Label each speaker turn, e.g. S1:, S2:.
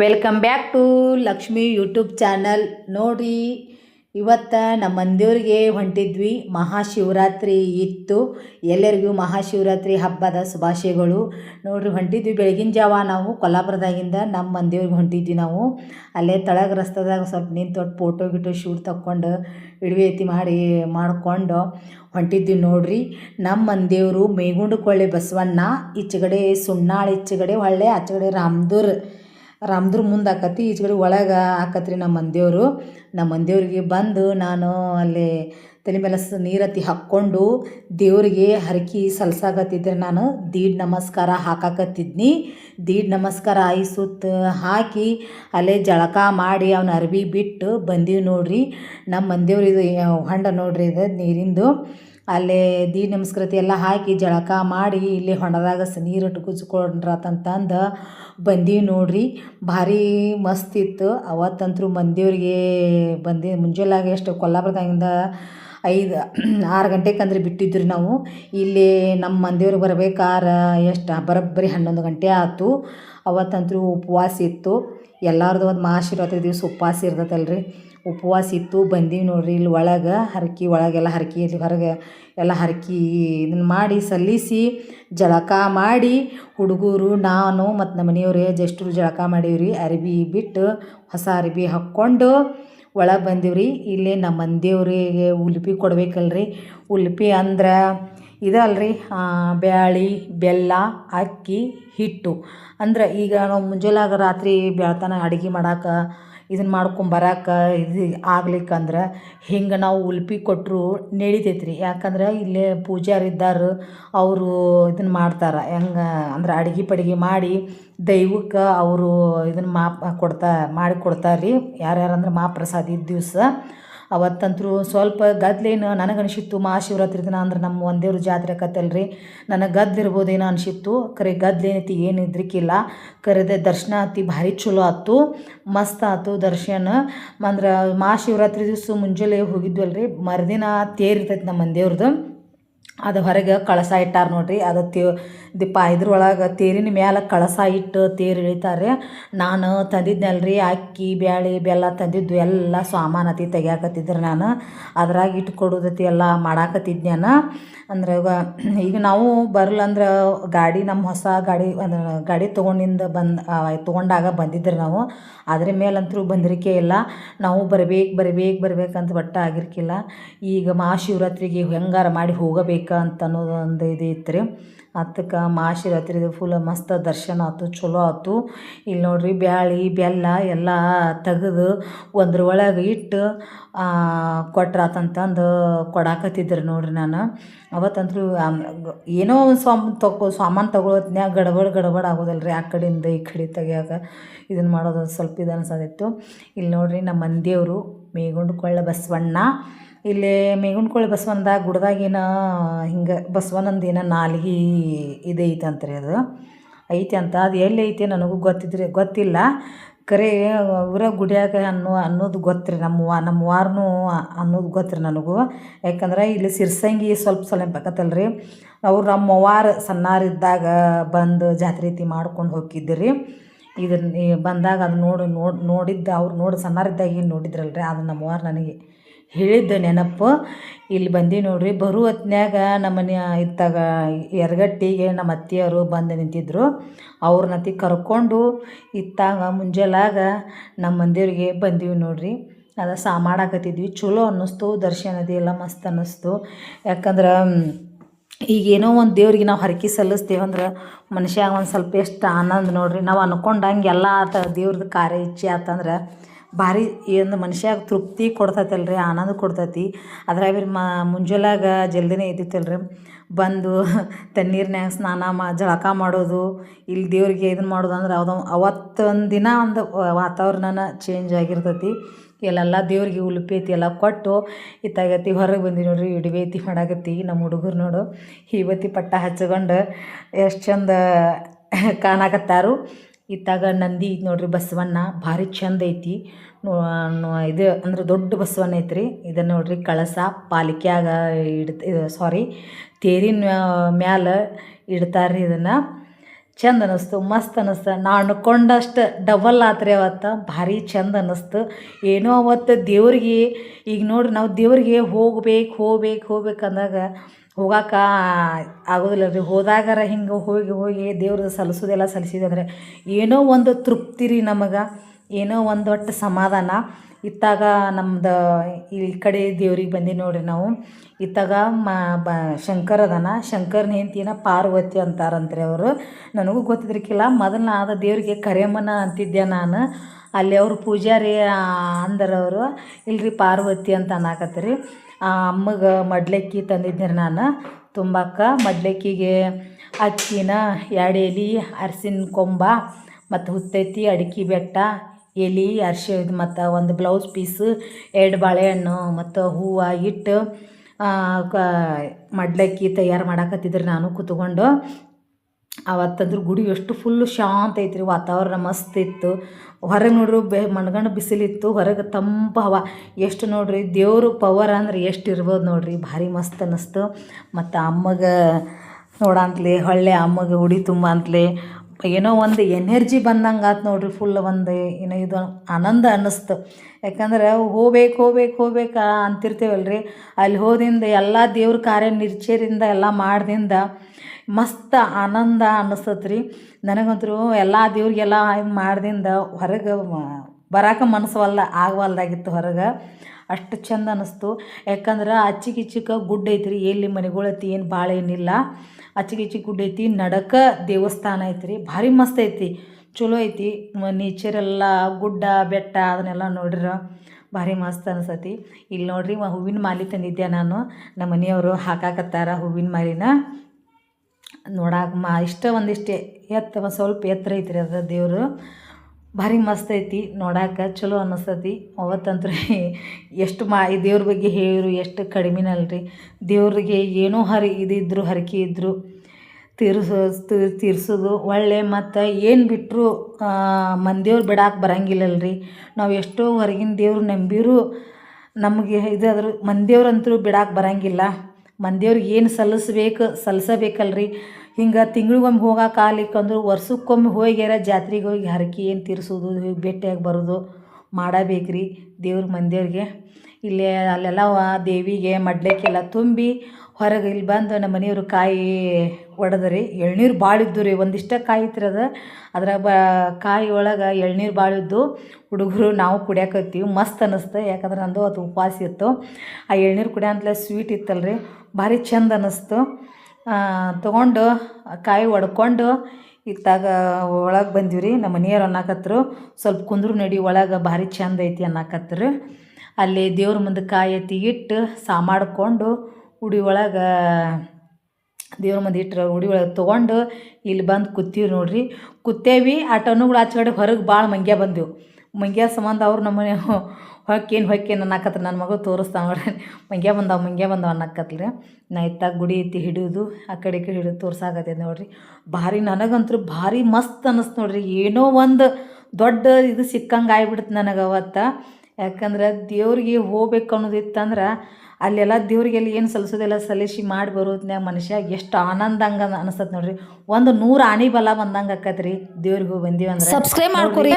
S1: Welcome back to Lakshmi YouTube channel ನೋಡ್ರಿ, ಇವತ್ತು ನಮ್ಮ ಮಂದಿಯವ್ರಿಗೆ ಹೊಂಟಿದ್ವಿ ಮಹಾಶಿವರಾತ್ರಿ ಇತ್ತು. ಎಲ್ಲರಿಗೂ ಮಹಾಶಿವರಾತ್ರಿ ಹಬ್ಬದ ಶುಭಾಶಯಗಳು. ನೋಡ್ರಿ, ಹೊಂಟಿದ್ವಿ ಬೆಳಗಿನ ಜಾವ ನಾವು ಕೊಲ್ಲಾಪುರದಾಗಿಂದ ನಮ್ಮ ಮಂದಿಯವ್ರಿಗೆ ಹೊಂಟಿದ್ವಿ ನಾವು. ಅಲ್ಲೇ ತಳಗ ರಸ್ತದಾಗ ಸ್ವಲ್ಪ ನಿಂತು ಫೋಟೋ ಗಿಟೋ ಶೂಟ್ ತಕ್ಕೊಂಡು ಇಡವೇತಿ ಮಾಡಿ, ಮಾಡಿಕೊಂಡು ಹೊಂಟಿದ್ವಿ ನೋಡ್ರಿ. ನಮ್ಮ ಮಂದಿಯವರು ಮೇಗುಂಡಕೊಳ್ಳೆ ಬಸವಣ್ಣ, ಈಚೆಗಡೆ ಸುಣ್ಣಾಳ, ಈಚೆಗಡೆ ಹೊಳ್ಳೆ, ಆಚೆಗಡೆ ರಾಮದೂರ್. ರಾಮದುರ್ ಮುಂದೆ ಆಕತಿ ಈಚೆಗಡೆ ಒಳಗೆ ಆಕತ್ರಿ ನಮ್ಮ ಮಂದಿಯವರು. ನಮ್ಮ ಮಂದಿಯವ್ರಿಗೆ ಬಂದು ನಾನು ಅಲ್ಲಿ ತಲೆ ಮೇಲೆ ನೀರತ್ತಿ ಹಾಕ್ಕೊಂಡು ದೇವರಿಗೆ ಹರಕಿ ಸಲ್ಸಾಕತ್ತಿದ್ರೆ ನಾನು ದೀಡ್ ನಮಸ್ಕಾರ ಹಾಕಾಕತ್ತಿದ್ನಿ. ದೀಡ್ ನಮಸ್ಕಾರ ಐ ಹಾಕಿ ಅಲ್ಲೇ ಜಳಕ ಮಾಡಿ ಅವನ ಅರ್ವಿ ಬಿಟ್ಟು ಬಂದೀವಿ ನೋಡ್ರಿ. ನಮ್ಮ ಮಂದಿಯವ್ರು ಹೊಂಡ ನೋಡ್ರಿ ಇದು ನೀರಿಂದು. ಅಲ್ಲೇ ದೀ ನಮಸ್ಕೃತಿ ಎಲ್ಲ ಹಾಕಿ ಜಳಕ ಮಾಡಿ ಇಲ್ಲಿ ಹೊಂಡದಾಗ ಸ ನೀರಿಟ್ಟು ಕುಜ್ಕೊಂಡ್ರತಂತಂದು ಬಂದೀವಿ ನೋಡ್ರಿ, ಭಾರಿ ಮಸ್ತ್ ಇತ್ತು. ಅವತ್ತಂತೂ ಮಂದಿಯವ್ರಿಗೆ ಬಂದಿ ಮುಂಜಾನೆ ಎಷ್ಟು ಕೊಲ್ಲಾಪುರದಾಗಿಂದ ಐದು, ಆರು ಗಂಟೆಗೆ ಅಂದ್ರೆ ಬಿಟ್ಟಿದ್ರಿ ನಾವು. ಇಲ್ಲಿ ನಮ್ಮ ಮಂದಿಯವ್ರಿಗೆ ಬರ್ಬೇಕಾರೆ ಎಷ್ಟು, ಬರೋಬ್ಬರಿ ಹನ್ನೊಂದು ಗಂಟೆ ಆಯ್ತು ಅವತ್ತಂತೂ ಉಪವಾಸ ಇತ್ತು. ಎಲ್ಲರದು ಒಂದು ಮಹಾಶಿವರಾತ್ರಿ ದಿವಸ ಉಪವಾಸ ಇರ್ತೈತಲ್ರಿ. ಉಪವಾಸ ಇತ್ತು, ಬಂದೀವಿ ನೋಡ್ರಿ ಇಲ್ಲಿ ಒಳಗೆ, ಹರಕೆ ಒಳಗೆಲ್ಲ ಹರಕಿ ಇಲ್ಲಿ ಹೊರಗೆ ಎಲ್ಲ ಹರಕಿ ಇದನ್ನು ಮಾಡಿ ಸಲ್ಲಿಸಿ, ಜಳಕ ಮಾಡಿ, ಹುಡುಗರು, ನಾನು ಮತ್ತು ನಮ್ಮ ಮನೆಯವ್ರೆ ಜಸ್ಟ್ರು ಜಳಕ ಮಾಡೀವ್ರಿ ಅರಿವಿ ಬಿಟ್ಟು ಹೊಸ ಅರಿವಿ ಹಾಕ್ಕೊಂಡು ಒಳಗೆ ಬಂದೀವ್ರಿ. ಇಲ್ಲೇ ನಮ್ಮ ಮಂದಿಯವ್ರಿಗೆ ಉಲ್ಪಿ ಕೊಡ್ಬೇಕಲ್ರಿ. ಉಲ್ಪಿ ಅಂದ್ರೆ ಇದಲ್ರಿ ಬ್ಯಾಳಿ, ಬೆಲ್ಲ, ಅಕ್ಕಿ, ಹಿಟ್ಟು. ಅಂದ್ರೆ ಈಗ ನಾವು ಮುಂಜಾನಾಗ ರಾತ್ರಿ ಬೆಳ್ತಾನ ಅಡುಗೆ ಮಾಡಕ್ಕೆ ಇದನ್ನು ಮಾಡ್ಕೊಂಬರಕ್ಕೆ ಇದು ಆಗ್ಲಿಕ್ಕಂದ್ರೆ ಹಿಂಗೆ ನಾವು ಉಲ್ಪಿ ಕೊಟ್ಟರು ನಡಿತೈತೆ ರೀ ಯಾಕಂದ್ರೆ ಇಲ್ಲೇ ಪೂಜಾರಿ ಇದ್ದಾರೆ, ಅವರು ಇದನ್ನು ಮಾಡ್ತಾರೆ. ಹೆಂಗೆ ಅಂದ್ರೆ ಅಡ್ಗೆ ಪಡ್ಗೆ ಮಾಡಿ ದೈವಕ್ಕೆ ಅವರು ಇದನ್ನು ಮಾ ಕೊಡ್ತಾ, ಮಾಡಿ ಕೊಡ್ತಾರೆ ರೀ ಯಾರ್ಯಾರು ಅಂದ್ರೆ ಮಹಾಪ್ರಸಾದ ಇದ್ದ ದಿವಸ. ಅವತ್ತಂತೂ ಸ್ವಲ್ಪ ಗದ್ಲೇನು ನನಗೆ ಅನಿಸಿತ್ತು ಮಹಾಶಿವರಾತ್ರಿ ದಿನ ಅಂದ್ರೆ ನಮ್ಮ ಒಂದೇವ್ರ ಜಾತ್ರೆ ಆಕತ್ತಲ್ರಿ ನನಗೆ ಗದ್ದಿರ್ಬೋದೇನೋ ಅನಿಸಿತ್ತು. ಕರೆ ಗದ್ಲೇನೈತಿ ಏನು ಇದ್ರಿಕ್ಕಿಲ್ಲ ಕರೆದೇ ದರ್ಶನ ಆತಿ ಭಾರಿ ಚಲೋ ಆಯ್ತು ಮಸ್ತ್ ಆಯ್ತು ದರ್ಶನ. ಅಂದ್ರೆ ಮಹಾಶಿವರಾತ್ರಿ ದಿವಸ ಮುಂಜಾನೆ ಹೋಗಿದ್ವಲ್ರಿ. ಮರುದಿನ ತೇರಿರ್ತೈತಿ ನಮ್ಮ ಮಂದಿಯವ್ರದ್ದು ಅದು ಹೊರಗೆ ಕಳಸ ಇಟ್ಟಾರ ನೋಡ್ರಿ. ಅದು ತೇ, ದೀಪ ಇದ್ರೊಳಗೆ ತೇರಿನ ಮ್ಯಾಲೆ ಕಳಸ ಇಟ್ಟು ತೇರು ಇಳಿತಾರೆ. ನಾನು ತಂದಿದ್ನಲ್ರಿ ಅಕ್ಕಿ, ಬ್ಯಾಳಿ, ಬೆಲ್ಲ ತಂದಿದ್ದು ಎಲ್ಲ ಸಾಮಾನತಿ ತೆಗಿಯಾಕತ್ತಿದ್ರು ನಾನು. ಅದ್ರಾಗ ಇಟ್ಟು ಕೊಡೋದತಿ ಎಲ್ಲ ನಾನು ಅಂದ್ರೆ ಈಗ ನಾವು ಬರಲಂದ್ರೆ ಗಾಡಿ ನಮ್ಮ ಹೊಸ ಗಾಡಿ ಗಾಡಿ ತೊಗೊಂಡಿಂದ ಬಂದು ತೊಗೊಂಡಾಗ ಬಂದಿದ್ರಿ ನಾವು. ಅದ್ರ ಮೇಲಂತರೂ ಬಂದಿರಿಕೆ ಇಲ್ಲ. ನಾವು ಬರಬೇಕು ಬರಬೇಕು, ಬರ್ಬೇಕಂತ ಬಟ್ಟ ಆಗಿರ್ಕಿಲ್ಲ. ಈಗ ಮಹಾಶಿವರಾತ್ರಿಗೆ ಹೆಂಗಾರ ಮಾಡಿ ಹೋಗಬೇಕು. ಅಂತ ಅನ್ನೋದು ಒಂದು ಇದು ಇತ್ತು ರೀ. ಅದಕ್ಕೆ ಮಹಾಶಿವರಾತ್ರಿದು ಫುಲ್ ಮಸ್ತ್ ದರ್ಶನ ಆಯ್ತು ಚಲೋ ಆಯ್ತು ಇಲ್ಲಿ ನೋಡ್ರಿ ಬ್ಯಾಳಿ, ಬೆಲ್ಲ ಎಲ್ಲ ತೆಗೆದು ಒಂದ್ರ ಒಳಗೆ ಇಟ್ಟು ಕೊಟ್ರಾತಂತಂದು ಕೊಡಾಕತ್ತಿದ್ರು ನೋಡ್ರಿ ನಾನು. ಅವತ್ತಂತೂ ಏನೋ ಒಂದು ಸಾಮ್ ತಗೋ ಸಾಮಾನು ತೊಗೊಳತ್ನ್ಯಾಗ ಗಡಬಡ ಗಡಬಡ ಆಗೋದಲ್ರಿ ಆ ಕಡೆಯಿಂದ ಈ ಕಡೆ ತೆಗಿಯಾಕ ಇದನ್ನು ಮಾಡೋದು ಸ್ವಲ್ಪ ಇದು ಅನ್ಸೋದಿತ್ತು. ಇಲ್ಲಿ ನೋಡ್ರಿ ನಮ್ಮ ಮಂದಿಯವರು ಮೇಗುಂಡ್ಕೊಳ್ಳ ಬಸವಣ್ಣ. ಇಲ್ಲಿ ಮೇಗುಂಡ್ಕೊಳ್ಳಿ ಬಸವನದಾಗ ಗುಡ್ದಾಗೇನ ಹಿಂಗೆ, ಬಸವಣ್ಣಂದು ಏನು ನಾಲ್ಗೆ ಇದು ರೀ ಅದು. ಐತೆ ಅಂತ, ಅದು ಎಲ್ಲಿ ಐತೆ ನನಗೂ ಗೊತ್ತಿದ್ರೆ, ಗೊತ್ತಿಲ್ಲ. ಕರೆ ಊರ ಗುಡಿಯಾಗ ಅನ್ನೋ, ಅನ್ನೋದು ಗೊತ್ತು ರೀ ನಮ್ಮ ನಮ್ಮ ವಾರನೂ ಅನ್ನೋದು ಗೊತ್ತು ರೀ ನನಗೂ. ಯಾಕಂದ್ರೆ ಇಲ್ಲಿ ಸಿರ್ಸಂಗಿ ಸ್ವಲ್ಪ ಸ್ವಲ್ಪ ಆಕತ್ತಲ್ರಿ ಅವ್ರು ನಮ್ಮ ವಾರ ಸಣ್ಣಾರಿದ್ದಾಗ ಬಂದು ಜಾತ್ರೆ ರೀತಿ ಮಾಡ್ಕೊಂಡು ಹೋಗಿದ್ದಿರಿ. ಇದನ್ನ ಬಂದಾಗ ಅದು ನೋಡಿ ನೋಡಿ, ನೋಡಿದ್ದು, ಅವ್ರು ನೋಡಿ ಸಣ್ಣಾರಿದ್ದಾಗ ಏನು ರೀ ಅದು ನಮ್ಮ ವಾರ ನನಗೆ. ಹೇಳಿದ್ದ ನೆನಪು. ಇಲ್ಲಿ ಬಂದು ನೋಡ್ರಿ, ಬರೋ ಹೊತ್ನ್ಯಾಗ ನಮ್ಮ ಮನೆ ಇತ್ತಾಗ ಎರಗಟ್ಟಿಗೆ ನಮ್ಮ ಅತ್ತೆಯವರು ಬಂದು ನಿಂತಿದ್ದರು ಅವ್ರನ್ನತಿ ಕರ್ಕೊಂಡು ಇತ್ತಾಗ ಮುಂಜಾಲಾಗ ನಮ್ಮ ಮಂದಿಯವ್ರಿಗೆ ಬಂದೀವಿ ನೋಡ್ರಿ. ಅದು ಸಾ ಮಾಡಾಕತ್ತಿದ್ವಿ ಚಲೋ ಅನ್ನಿಸ್ತು ದರ್ಶನದಿ ಎಲ್ಲ ಮಸ್ತ್ ಅನ್ನಿಸ್ತು. ಯಾಕಂದ್ರೆ ಈಗ ಏನೋ ಒಂದು ದೇವ್ರಿಗೆ ನಾವು ಹರಕೆ ಸಲ್ಲಿಸ್ತೇವೆ ಅಂದ್ರೆ ಮನುಷ್ಯ ಒಂದು ಸ್ವಲ್ಪ ಎಷ್ಟು ಆನಂದ ನೋಡ್ರಿ. ನಾವು ಅನ್ಕೊಂಡಂಗೆ ಎಲ್ಲ ಆತ ದೇವ್ರದ್ದು ಕಾರ್ಯ ಇಚ್ಛೆ ಆತಂದ್ರೆ ಭಾರಿ ಏನು ಮನುಷ್ಯಾಗ ತೃಪ್ತಿ ಕೊಡ್ತೈತಲ್ರಿ, ಆನಂದ ಕೊಡ್ತೈತಿ. ಅದ್ರಾಗ ಮ ಮುಂಜಾಲಾಗ ಜಲ್ದಿನೇ ಎದ್ದಿತ್ತಲ್ರಿ. ಬಂದು ತಣ್ಣೀರ್ನ್ಯಾಗ ಸ್ನಾನ ಮಾ ಜಳಕ ಮಾಡೋದು, ಇಲ್ಲಿ ದೇವ್ರಿಗೆ ಇದನ್ನು ಮಾಡೋದು ಅಂದ್ರೆ ಅದು ಅವತ್ತೊಂದು ದಿನ ಒಂದು ವಾತಾವರಣನ ಚೇಂಜ್ ಆಗಿರ್ತೈತಿ. ಇಲ್ಲೆಲ್ಲ ದೇವ್ರಿಗೆ ಉಲ್ಪಿ ಐತಿ, ಎಲ್ಲ ಕೊಟ್ಟು ಇತ್ತಾಗತಿ ಹೊರಗೆ ಬಂದು ನೋಡ್ರಿ ಐತಿ ಮಾಡಾಕತ್ತಿ ನಮ್ಮ ಹುಡುಗರು ನೋಡು. ಈವತಿ ಪಟ್ಟ ಹಚ್ಕೊಂಡು ಎಷ್ಟು ಚಂದ ಕಾಣಕತ್ತಾರು. ಇತ್ತಾಗ ನಂದಿ ನೋಡ್ರಿ ಬಸವಣ್ಣ ಭಾರಿ ಚಂದ ಐತಿ. ಇದು ಅಂದ್ರೆ ದೊಡ್ಡ ಬಸವಣ್ಣ ಐತ್ರಿ. ಇದನ್ನು ನೋಡ್ರಿ ಕಳಸ ಪಾಲಿಕೆಯಾಗ ಇಡ್ ಸಾರಿ ತೇರಿನ ಮ್ಯಾಲ ಇಡ್ತಾರೆ ಇದನ್ನು. ಚಂದ ಅನ್ನಿಸ್ತು ಮಸ್ತ್ ಅನ್ನಿಸ್ತು ನಾ ಅನ್ಕೊಂಡಷ್ಟು ಡಬಲ್ ಆತ್ರಿ ಅವತ್ತು. ಭಾರಿ ಚಂದ ಅನ್ನಿಸ್ತು ಏನೋ ಅವತ್ತು ದೇವ್ರಿಗೆ, ಈಗ ನೋಡ್ರಿ ನಾವು ದೇವ್ರಿಗೆ ಹೋಗ್ಬೇಕು ಹೋಗ್ಬೇಕು ಹೋಗ್ಬೇಕು ಅಂದಾಗ ಹೋಗಾಕ ಆಗೋದಿಲ್ಲ ರೀ. ಹೋದಾಗಾರ ಹಿಂಗೆ ಹೋಗಿ ಹೋಗಿ ದೇವ್ರಿಗೆ ಸಲಿಸೋದೆಲ್ಲ ಸಲ್ಲಿಸಿದಂದರೆ ಏನೋ ಒಂದು ತೃಪ್ತಿ ರೀ ನಮಗೆ. ಏನೋ ಒಂದು ಒಟ್ಟು ಸಮಾಧಾನ. ಇತ್ತಾಗ ನಮ್ಮದು ಈ ಕಡೆ ದೇವ್ರಿಗೆ ಬಂದಿ ನೋಡಿರಿ ನಾವು. ಇತ್ತಾಗ ಮ, ಬ, ಶಂಕರ್ ಅದಾನ. ಶಂಕರ್ನ ಹೆಂಡ್ತಿನ ಪಾರ್ವತಿ ಅಂತಾರಂತ್ರಿ ಅವರು. ನನಗೂ ಗೊತ್ತಿದ್ರಿಕ್ಕಿಲ್ಲ ಮೊದಲು ಆದ ದೇವರಿಗೆ ಕರೆಯಮ್ಮನ ಅಂತಿದ್ದೆ ನಾನು. ಅಲ್ಲಿ ಅವರು ಪೂಜಾರಿ ಅಂದರವರು. ಇಲ್ರಿ ಪಾರ್ವತಿ ಅಂತ ಅನ್ನಾಕತ್ತೀರಿ. ಅಮ್ಮಗೆ ಮಡ್ಲಕ್ಕಿ ತಂದಿದ್ದೆ ರೀ ನಾನು. ತುಂಬಕ್ಕ ಮಡ್ಲಕ್ಕಿಗೆ ಅಕ್ಕಿನ ಎರಡು ಎಲೆ, ಅರ್ಸಿನ ಕೊಂಬ ಮತ್ತು ಹುತ್ತೈತಿ, ಅಡಿಕೆ ಬೆಟ್ಟ, ಎಲೆ, ಅರ್ಶಿ ಮತ್ತು ಒಂದು ಬ್ಲೌಸ್ ಪೀಸು ಎರಡು ಬಾಳೆಹಣ್ಣು ಮತ್ತು ಹೂವು ಇಟ್ಟು ಮಡ್ಲಕ್ಕಿ ತಯಾರು ಮಾಡಕತ್ತಿದ್ರು ನಾನು ಕೂತ್ಕೊಂಡು. ಅವತ್ತಂದ್ರೆ ಗುಡಿ ಎಷ್ಟು ಫುಲ್ಲು ಶಾಂತ ಐತ್ರಿ, ವಾತಾವರಣ ಮಸ್ತ್ ಇತ್ತು. ಹೊರಗೆ ನೋಡ್ರಿ ಬೆ, ಮಣ್ಗಂಡು ಬಿಸಿಲಿತ್ತು, ಹೊರಗೆ ತಂಪು ಹವ. ಎಷ್ಟು ನೋಡ್ರಿ, ದೇವರು ಪವರ್ ಅಂದ್ರೆ ಎಷ್ಟು ಇರ್ಬೋದು ನೋಡ್ರಿ, ಭಾರಿ ಮಸ್ತ್ ಅನ್ನಿಸ್ತು ಮತ್ತು ಅಮ್ಮಗೆ ನೋಡಂತ್ಲೆ, ಹೊಳ್ಳೆ ಅಮ್ಮಗೆ ಉಡಿ ತುಂಬ ಅಂತಲೇ ಏನೋ ಒಂದು ಎನರ್ಜಿ ಬಂದಂಗೆ ಆತು ನೋಡ್ರಿ ಫುಲ್ ಒಂದು ಏನೋ ಇದು ಆನಂದ ಅನ್ನಿಸ್ತು ಯಾಕಂದ್ರೆ ಹೋಗ್ಬೇಕು ಹೋಗ್ಬೇಕು ಹೋಗ್ಬೇಕು ಅಂತಿರ್ತೀವಲ್ರಿ. ಅಲ್ಲಿ ಹೋದಿಂದ ಎಲ್ಲ ದೇವ್ರ ಕಾರ್ಯ ನಿರ್ಚಯದಿಂದ ಎಲ್ಲ ಮಾಡ್ದಿಂದ ಮಸ್ತ್ ಆನಂದ ಅನ್ನಿಸ್ತೈತೆ ರೀ ನನಗಂತೂ ಎಲ್ಲ ದೇವ್ರಿಗೆಲ್ಲ ಇದು ಮಾಡ್ದಿಂದ ಹೊರಗೆ ಬರಾಕ ಮನಸ್ಸವಲ್ಲ ಆಗವಲ್ದಾಗಿತ್ತು ಹೊರಗೆ. ಅಷ್ಟು ಚಂದ ಅನ್ನಿಸ್ತು ಯಾಕಂದ್ರೆ ಅಚ್ಚಿಕಿಚ್ಚಿಕ ಗುಡ್ಡ ಐತ್ರಿ. ಎಲ್ಲಿ ಮನೆಗಳೈತಿ ಏನು ಭಾಳ ಏನಿಲ್ಲ. ಅಚ್ಚಿಗಿಚ್ಚಿ ಗುಡ್ಡ ಐತಿ. ನಡಕ ದೇವಸ್ಥಾನ ಐತ್ರಿ. ಭಾರಿ ಮಸ್ತ್ ಐತಿ. ಚಲೋ ಐತಿ. ನೇಚರ್ ಎಲ್ಲ, ಗುಡ್ಡ, ಬೆಟ್ಟ ಅದನ್ನೆಲ್ಲ ನೋಡಿರ ಭಾರಿ ಮಸ್ತ್ ಅನ್ಸತಿ ಇಲ್ಲಿ ನೋಡ್ರಿ ಹೂವಿನ ಮಾಲಿ ತಂದಿದ್ದೆ ನಾನು. ನಮ್ಮ ಮನೆಯವರು ಹಾಕಾಕತ್ತಾರ ಹೂವಿನ ಮಾಲಿನ. ನೋಡಕ್ಕೆ ಮಾ ಇಷ್ಟ ಒಂದಿಷ್ಟೇ ಎತ್ತ ಸ್ವಲ್ಪ ಎತ್ತರ ಐತ್ರಿ ಅದು ದೇವರು. ಭಾರಿ ಮಸ್ತ್ ಐತಿ, ನೋಡಾಕ ಚಲೋ ಅನ್ನಿಸ್ತತಿ ಅವತ್ತಂತೂ ಎಷ್ಟು ಮಾ ಈ ದೇವ್ರ ಬಗ್ಗೆ ಹೇಳಿರು ಎಷ್ಟು ಕಡಿಮೆನಲ್ರಿ. ದೇವ್ರಿಗೆ ಏನೋ ಹರಿ ಇದಿದ್ರು, ಹರಕೆ ಇದ್ದರು ತೀರ್ಸೋ ತೀರ್ಸೋದು ಒಳ್ಳೆ ಮತ್ತು ಏನು ಬಿಟ್ಟರು ಮಂದಿಯವ್ರು ಬಿಡಾಕೆ ಬರಂಗಿಲ್ಲಲ್ರಿ. ನಾವು ಎಷ್ಟೋ ಹೊರಗಿನ ದೇವ್ರು ನಂಬಿರು, ನಮಗೆ ಇದಾದರೂ, ಮಂದಿಯವ್ರಂತರೂ ಬಿಡಾಕೆ ಬರಂಗಿಲ್ಲ. ಮಂದಿಯವ್ರಿಗೆ ಏನು ಸಲ್ಲಿಸ್ಬೇಕು ಸಲ್ಲಿಸಬೇಕಲ್ರಿ ಹಿಂಗೆ ತಿಂಗಳಿಗೊಮ್ಮೆ ಹೋಗಕ್ಕೆ ಅಂದ್ರೆ ವರ್ಷಕ್ಕೊಮ್ಮೆ ಹೋಗ್ಯಾರ ಜಾತ್ರೆಗೆ ಹೋಗಿ ಹರಕೆ ಏನು ತೀರ್ಸೋದು, ಭೇಟಿಯಾಗಿ ಬರೋದು ಮಾಡಬೇಕ್ರಿ ದೇವ್ರ ಮಂದಿಯವ್ರಿಗೆ. ಇಲ್ಲೇ ಅಲ್ಲೆಲ್ಲ ದೇವಿಗೆ ಮಡ್ಲಕ್ಕೆಲ್ಲ ತುಂಬಿ ಹೊರಗೆ ಇಲ್ಲಿ ಬಂದು ನಮ್ಮ ಮನೆಯವರು ಕಾಯಿ ಒಡೆದ್ರಿ, ಎಳ್ನೀರು ಭಾಳ ಇದ್ದು ರೀ, ಒಂದಿಷ್ಟ ಕಾಯಿ ಇತ್ತು ಅದು. ಅದ್ರಾಗ ಬ, ಕಾಯಿ ಒಳಗೆ ಎಳ್ನೀರು ಭಾಳ ಇದ್ದು ಹುಡುಗರು ನಾವು ಕುಡಿಯಾಕತ್ತೀವಿ ಮಸ್ತ್ ಅನ್ನಿಸ್ತು ಯಾಕಂದ್ರೆ ನಂದು ಅದು ಉಪವಾಸ ಇತ್ತು. ಆ ಎಳ್ನೀರು ಕುಡಿಯೋಂತಲೇ ಸ್ವೀಟ್ ಇತ್ತಲ್ರಿ. ಭಾರಿ ಚಂದ ಅನ್ನಿಸ್ತು ತೊಗೊಂಡು ಕಾಯಿ ಒಡ್ಕೊಂಡು ಇತ್ತಾಗ ಒಳಗೆ ಬಂದಿವಿ ರೀ, ನಮ್ಮ ಮನೆಯವ್ರು ಅನ್ನಕತ್ರು. ಸ್ವಲ್ಪ ಕುಂದ್ರು ನಡಿ, ಒಳಗೆ ಭಾರಿ ಚಂದ ಐತಿ ಅನ್ನಕತ್ರು. ಅಲ್ಲಿ ದೇವ್ರ ಮುಂದೆ ಕಾಯಿ ಎತ್ತಿ ಇಟ್ಟು ಸಾ ಮಾಡಿಕೊಂಡು ಉಡಿ ಒಳಗೆ, ದೇವ್ರ ಮಂದಿ ಇಟ್ಟರೆ ಉಡಿ ಒಳಗೆ ತೊಗೊಂಡು ಇಲ್ಲಿ ಬಂದು ಕೂತೀವಿ ನೋಡ್ರಿ. ಕೂತೇವಿ, ಆ ಟನ್ನುಗಳು ಆಚೆ ಕಡೆ ಹೊರಗೆ ಭಾಳ ಮಂಗ್ಯ ಬಂದೆವು. ಮಂಗ್ಯ ಸಂಬಂಧ ಅವ್ರು ನಮ್ಮನೆ ಹೊಕ್ಕೇನು ಹೊಕ್ಕೇನು ಅನ್ನಕತ್ರ. ನನ್ನ ಮಗಳು ತೋರಿಸ್ತಾನೆ ನೋಡ್ರಿ. ಮಂಗ್ಯ ಬಂದಾವ ಮಂಗ್ಯ ಬಂದಾವ ಅನ್ನಕತ್ಲ್ರಿ ನಾ ಇತ್ತಾಗ ಗುಡಿ ಐತಿ ಹಿಡಿಯೋದು ಆ ಕಡೆ ಈ ಕಡೆ ಹಿಡಿದು ತೋರ್ಸಾಕತ್ತೈತೆ ನೋಡ್ರಿ. ಭಾರಿ ನನಗಂತೂ ಭಾರಿ ಮಸ್ತ್ ಅನ್ನಿಸ್ತು ನೋಡ್ರಿ. ಏನೋ ಒಂದು ದೊಡ್ಡ ಇದು ಸಿಕ್ಕಂಗೆ ಆಗ್ಬಿಡ್ತು ನನಗೆ ಅವತ್ತು. ಯಾಕಂದ್ರೆ ದೇವ್ರಿಗೆ ಹೋಗ್ಬೇಕು ಅನ್ನೋದಿತ್ತಂದ್ರೆ ಅಲ್ಲೆಲ್ಲ ದೇವ್ರಿಗೆಲ್ಲ ಏನು ಸಲ್ಸೋದೆಲ್ಲ ಸಲಿಸಿ ಮಾಡಿ ಬರೋದ್ನ್ಯಾಗ ಮನುಷ್ಯ ಎಷ್ಟು ಆನಂದ ಹಂಗ ಅನಿಸ್ತದೆ ನೋಡ್ರಿ. ಒಂದು ನೂರು ಆಣಿ ಬಲ ಬಂದಂಗೆ ಆಕತ್ರಿ ದೇವ್ರಿಗೆ ಹೋಗಿ ಬಂದೀವಿ ಅಂದ್ರೆ
S2: ಸಬ್ಸ್ಕ್ರೈಬ್ ಮಾಡ್ಕೊರಿ.